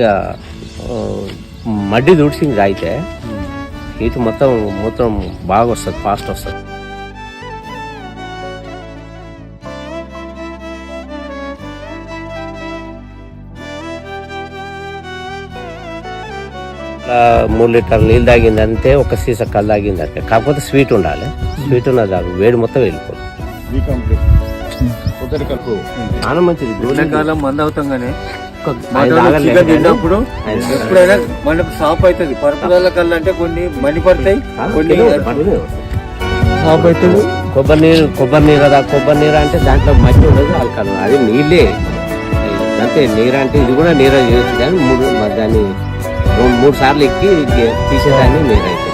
ఇక మడ్డి దుడిసింది తాగితే హీట్ మొత్తం మొత్తం బాగా వస్తుంది ఫాస్ట్ వస్తుంది. మూడు లీటర్ నీళ్ళు తాగింది అంతే ఒక సీసా కళ్ళు తాగింది అంతే కాకపోతే స్వీట్ ఉండాలి. స్వీట్ ఉన్నది తాగు వేడి మొత్తం వెళ్ళిపోతుంది చాలా మంచిది మంద అవుతాం కానీ తాగలేదు చికెన్ కానీ తిన్నప్పుడు ఎప్పుడైనా మనకు సాప్ అవుతుంది. పరుపుల కల్లా అంటే కొన్ని మని పడతాయి కొన్ని సాప్ అవుతుంది. కొబ్బరి నీరు కొబ్బరి నీరు కదా కొబ్బరి నీరు అంటే దాంట్లో మట్టి ఉండదు ఆల్కలం అది నీళ్ళే. అంతే నీరు అంటే ఇది కూడా నీరు చేయొచ్చు కానీ మూడు దాన్ని రెండు మూడు సార్లు ఎక్కి తీసేదాన్ని నీరు అయితే